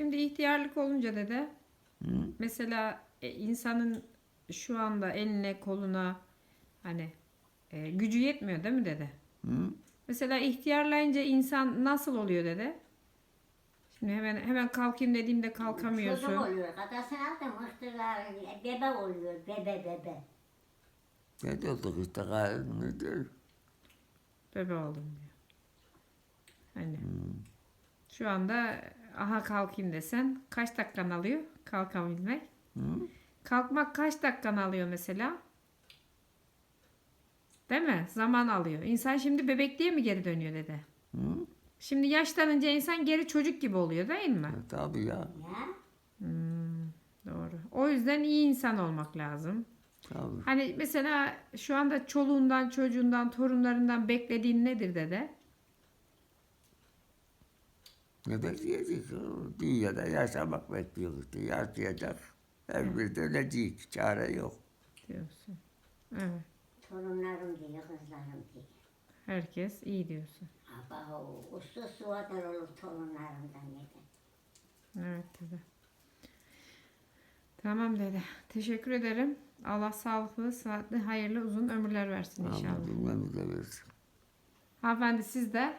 Şimdi ihtiyarlık olunca dede Hı? mesela e, insanın şu anda eline koluna hani e, gücü yetmiyor değil mi dede? Hı? Mesela ihtiyarlayınca insan nasıl oluyor dede? Şimdi hemen hemen kalkayım dediğimde kalkamıyorsun. Çocuk oluyor. Kadasını aldım mıhtılar. Bebe oluyor. Bebe bebe. Ne diyorduk işte gayet ne diyor? Bebe oldum diyor. Şu anda aha kalkayım desen kaç dakikan alıyor kalkabilmek? Hı? Kalkmak kaç dakikan alıyor mesela? Değil mi? Zaman alıyor. İnsan şimdi bebekliğe mi geri dönüyor dede? Hı? Şimdi yaşlanınca insan geri çocuk gibi oluyor değil mi? E, tabii ya. Ya. Doğru. O yüzden iyi insan olmak lazım. Tabii. Hani mesela şu anda çoluğundan, çocuğundan, torunlarından beklediğin nedir dede? Ne bekleyecek? Dünyada yaşamak bekliyoruz. Yaşayacak. Her bir de ölecek. Çare yok. Diyorsun. Evet. Torunlarım diyor, kızlarım diyor. Herkes iyi diyorsun. Ama o usta suadar olur torunlarımdan neden? Evet dede. Tamam dede. Teşekkür ederim. Allah sağlıklı, sıhhatli, hayırlı, uzun ömürler versin inşallah. Ama bilmemiz de versin. Hanımefendi siz de